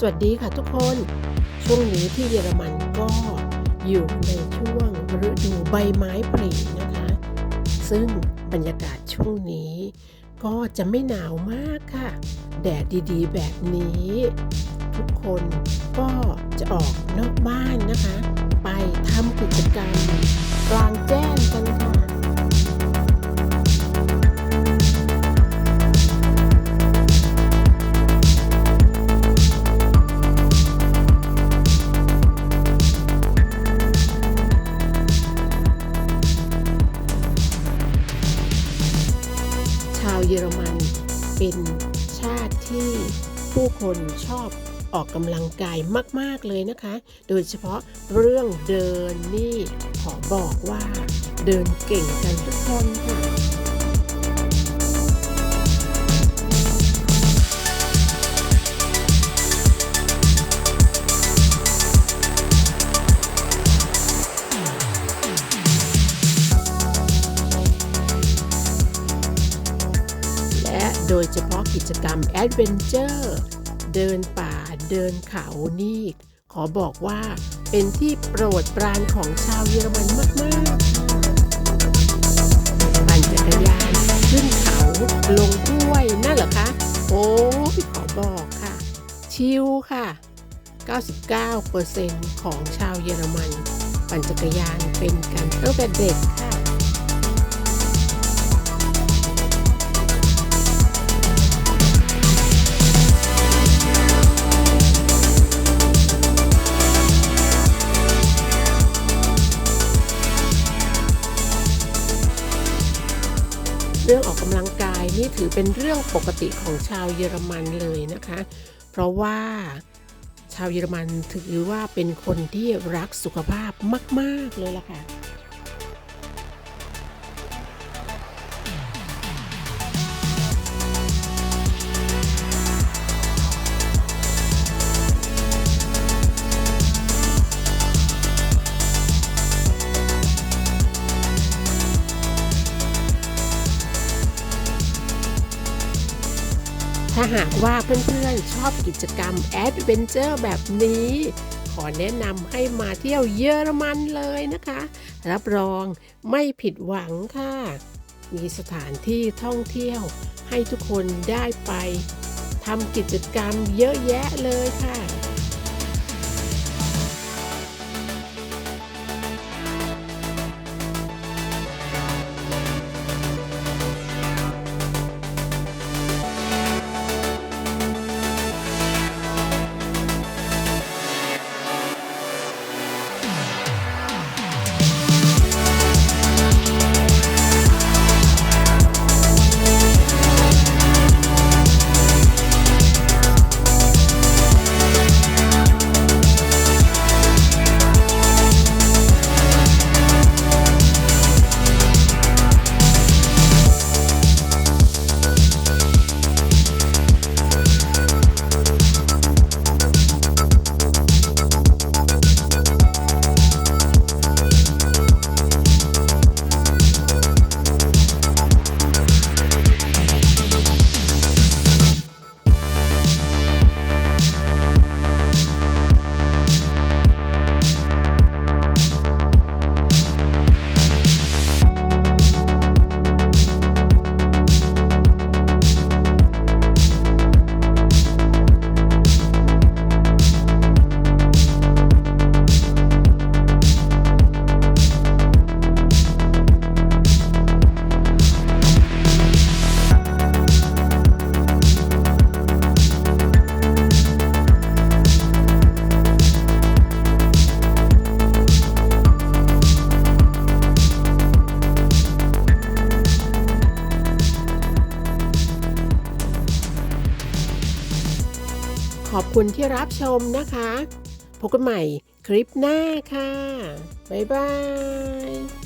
สวัสดีค่ะทุกคน ช่วงนี้ที่เยอรมันก็อยู่ในช่วงฤดูใบไม้ผลินะคะ ซึ่งบรรยากาศช่วงนี้ ก็จะไม่หนาวมากค่ะ แดดดีๆ แบบนี้ ทุกคนก็จะออกนอกบ้านนะคะ ไปทำกิจกรรมกลางแจ้งกัน เยอรมันเป็นชาติที่ผู้คนชอบออกกำลังกายมาก ๆ เลยนะคะ โดยเฉพาะเรื่องเดินนี่ขอบอกว่าเดินเก่งกันทุกคนค่ะ โดยเฉพาะกิจกรรมแอดเวนเจอร์เดินป่าเดินเขานี่ ขอบอกว่าเป็นที่โปรดปรานของชาวเยอรมันมากๆปั่นจักรยานขึ้นเขาลงห้วยนั่นเหรอคะ โอ้พี่ขอบอกค่ะ ชิลค่ะ 99%ของชาวเยอรมัน ปั่นจักรยานเป็นกันตั้งแต่เด็กค่ะ เรื่องออกกำลังกายนี่ถือเป็นเรื่องปกติของชาวเยอรมันเลยนะคะ เพราะว่าชาวเยอรมันถือว่าเป็นคนที่รักสุขภาพมาก ๆ เลยล่ะค่ะ ถ้าหากว่าเพื่อนๆชอบกิจกรรมแอดเวนเจอร์แบบนี้ ขอแนะนำให้มาเที่ยวเยอรมันเลยนะคะ รับรองไม่ผิดหวังค่ะ มีสถานที่ท่องเที่ยวให้ทุกคนได้ไปทำกิจกรรมเยอะแยะเลยค่ะ ขอบคุณที่รับชมนะคะพบกันใหม่คลิปหน้าค่ะ บ๊ายบาย